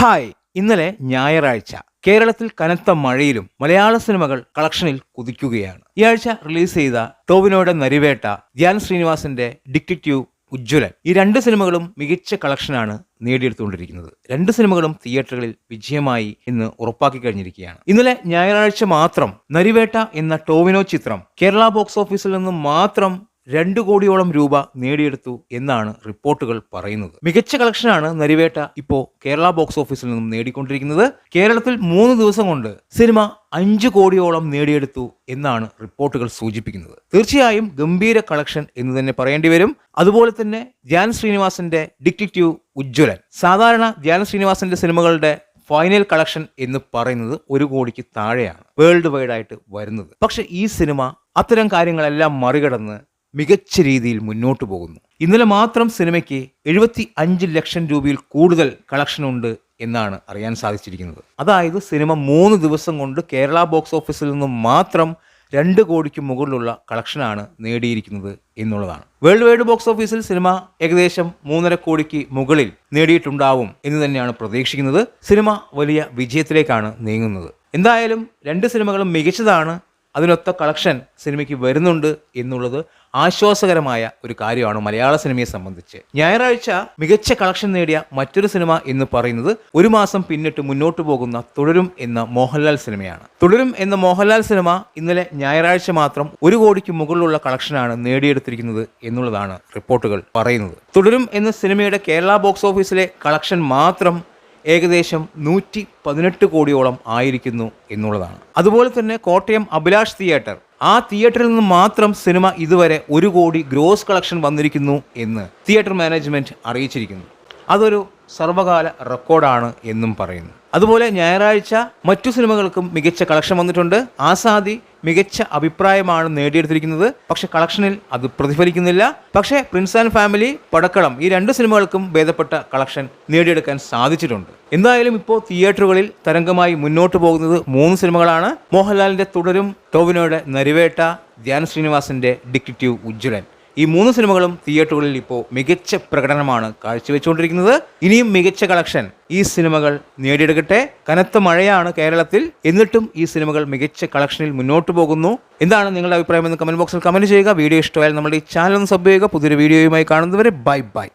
Hi. ഇന്നലെ ഞായറാഴ്ച കേരളത്തിൽ കനത്ത മഴയിലും മലയാള സിനിമകൾ കളക്ഷനിൽ കുതിക്കുകയാണ്. ഈ ആഴ്ച റിലീസ് ചെയ്ത ടോവിനോയുടെ നരിവേട്ട ധ്യാൻ ശ്രീനിവാസന്റെ ഡിറ്റക്റ്റീവ് ഉജ്ജ്വലൻ. ഈ രണ്ട് സിനിമകളും മികച്ച കളക്ഷനാണ് നേടിയെടുത്തുകൊണ്ടിരിക്കുന്നത്. രണ്ട് സിനിമകളും തിയേറ്ററുകളിൽ വിജയമായി ഇന്ന് ഉറപ്പാക്കി കഴിഞ്ഞിരിക്കുകയാണ്. ഇന്നലെ ഞായറാഴ്ച മാത്രം നരിവേട്ട എന്ന ടോവിനോ ചിത്രം കേരള ബോക്സ് ഓഫീസിൽ നിന്നും മാത്രം രണ്ട് കോടിയോളം രൂപ നേടിയെടുത്തു എന്നാണ് റിപ്പോർട്ടുകൾ പറയുന്നത്. മികച്ച കളക്ഷനാണ് നരിവേട്ട ഇപ്പോ കേരള ബോക്സ് ഓഫീസിൽ നിന്നും നേടിക്കൊണ്ടിരിക്കുന്നത്. കേരളത്തിൽ മൂന്ന് ദിവസം കൊണ്ട് സിനിമ അഞ്ച് കോടിയോളം നേടിയെടുത്തു എന്നാണ് റിപ്പോർട്ടുകൾ സൂചിപ്പിക്കുന്നത്. തീർച്ചയായും ഗംഭീര കളക്ഷൻ എന്ന് തന്നെ പറയേണ്ടി വരും. അതുപോലെ തന്നെ ധ്യാൻ ശ്രീനിവാസന്റെ ഡിറ്റക്റ്റീവ് ഉജ്ജ്വലൻ. സാധാരണ ധ്യാൻ ശ്രീനിവാസന്റെ സിനിമകളുടെ ഫൈനൽ കളക്ഷൻ എന്ന് പറയുന്നത് ഒരു കോടിക്ക് താഴെയാണ്. വേൾഡ് വൈഡ് ആയിട്ട് വരുന്നത്. പക്ഷെ ഈ സിനിമ അത്തരം കാര്യങ്ങളെല്ലാം മറികടന്ന് മികച്ച രീതിയിൽ മുന്നോട്ടു പോകുന്നു. ഇന്നലെ മാത്രം സിനിമയ്ക്ക് എഴുപത്തി അഞ്ച് ലക്ഷം രൂപയിൽ കൂടുതൽ കളക്ഷൻ ഉണ്ട് എന്നാണ് അറിയാൻ സാധിച്ചിരിക്കുന്നത്. അതായത് സിനിമ മൂന്ന് ദിവസം കൊണ്ട് കേരള ബോക്സ് ഓഫീസിൽ നിന്നും മാത്രം രണ്ട് കോടിക്ക് മുകളിലുള്ള കളക്ഷനാണ് നേടിയിരിക്കുന്നത് എന്നുള്ളതാണ്. വേൾഡ് വൈഡ് ബോക്സ് ഓഫീസിൽ സിനിമ ഏകദേശം മൂന്നര കോടിക്ക് മുകളിൽ നേടിയിട്ടുണ്ടാവും എന്ന് തന്നെയാണ് പ്രതീക്ഷിക്കുന്നത്. സിനിമ വലിയ വിജയത്തിലേക്കാണ് നീങ്ങുന്നത്. എന്തായാലും രണ്ട് സിനിമകളും മികച്ചതാണ് അതിനൊത്ത കളക്ഷൻ സിനിമയ്ക്ക് വരുന്നുണ്ട് എന്നുള്ളത് ആശ്വാസകരമായ ഒരു കാര്യമാണ് മലയാള സിനിമയെ സംബന്ധിച്ച്. ഞായറാഴ്ച മികച്ച കളക്ഷൻ നേടിയ മറ്റൊരു സിനിമ എന്ന് പറയുന്നത് ഒരു മാസം പിന്നിട്ട് മുന്നോട്ട് പോകുന്ന തുടരും എന്ന മോഹൻലാൽ സിനിമയാണ് തുടരും എന്ന മോഹൻലാൽ സിനിമ ഇന്നലെ ഞായറാഴ്ച മാത്രം ഒരു കോടിക്ക് മുകളിലുള്ള കളക്ഷനാണ് നേടിയെടുത്തിരിക്കുന്നത് എന്നുള്ളതാണ് റിപ്പോർട്ടുകൾ പറയുന്നത്. തുടരും എന്ന സിനിമയുടെ കേരള ബോക്സ് ഓഫീസിലെ കളക്ഷൻ മാത്രം ഏകദേശം നൂറ്റി പതിനെട്ട് കോടിയോളം ആയിരിക്കുന്നു എന്നുള്ളതാണ്. അതുപോലെ തന്നെ കോട്ടയം അഭിലാഷ് തിയേറ്റർ. ആ തിയേറ്ററിൽ നിന്ന് മാത്രം സിനിമ ഇതുവരെ ഒരു കോടി ഗ്രോസ് കളക്ഷൻ വന്നിരിക്കുന്നു എന്ന് തിയേറ്റർ മാനേജ്മെന്റ് അറിയിച്ചിരിക്കുന്നു. അതൊരു സർവകാല റെക്കോർഡാണ് എന്നും പറയുന്നു. അതുപോലെ ഞായറാഴ്ച മറ്റു സിനിമകൾക്കും മികച്ച കളക്ഷൻ വന്നിട്ടുണ്ട്. ആസാദി മികച്ച അഭിപ്രായമാണ് നേടിയെടുത്തിരിക്കുന്നത്. പക്ഷെ കളക്ഷനിൽ അത് പ്രതിഫലിക്കുന്നില്ല. പക്ഷേ പ്രിൻസ് ആൻഡ് ഫാമിലി പടക്കളം ഈ രണ്ട് സിനിമകൾക്കും ഭേദപ്പെട്ട കളക്ഷൻ നേടിയെടുക്കാൻ സാധിച്ചിട്ടുണ്ട്. എന്തായാലും ഇപ്പോൾ തിയേറ്ററുകളിൽ തരംഗമായി മുന്നോട്ട് പോകുന്നത് മൂന്ന് സിനിമകളാണ്. മോഹൻലാലിന്റെ തുടരും ടോവിനോയുടെ നരിവേട്ട ധ്യാൻ ശ്രീനിവാസന്റെ ഡിക്റ്റീവ് ഉജ്ജ്വലൻ. ഈ മൂന്ന് സിനിമകളും തിയേറ്ററുകളിൽ ഇപ്പോൾ മികച്ച പ്രകടനമാണ് കാഴ്ചവെച്ചുകൊണ്ടിരിക്കുന്നത്. ഇനിയും മികച്ച കളക്ഷൻ ഈ സിനിമകൾ നേടിയെടുക്കട്ടെ. കനത്ത മഴയാണ് കേരളത്തിൽ. എന്നിട്ടും ഈ സിനിമകൾ മികച്ച കളക്ഷനിൽ മുന്നോട്ട് പോകുന്നു. എന്താണ് നിങ്ങളുടെ അഭിപ്രായം എന്ന് കമന്റ് ബോക്സിൽ കമന്റ് ചെയ്യുക. വീഡിയോ ഇഷ്ടമായാൽ നമ്മുടെ ഈ ചാനൽ ഒന്ന് സബ് ചെയ്യുക. പുതിയൊരു വീഡിയോയുമായി കാണുന്നവരെ ബൈ ബൈ.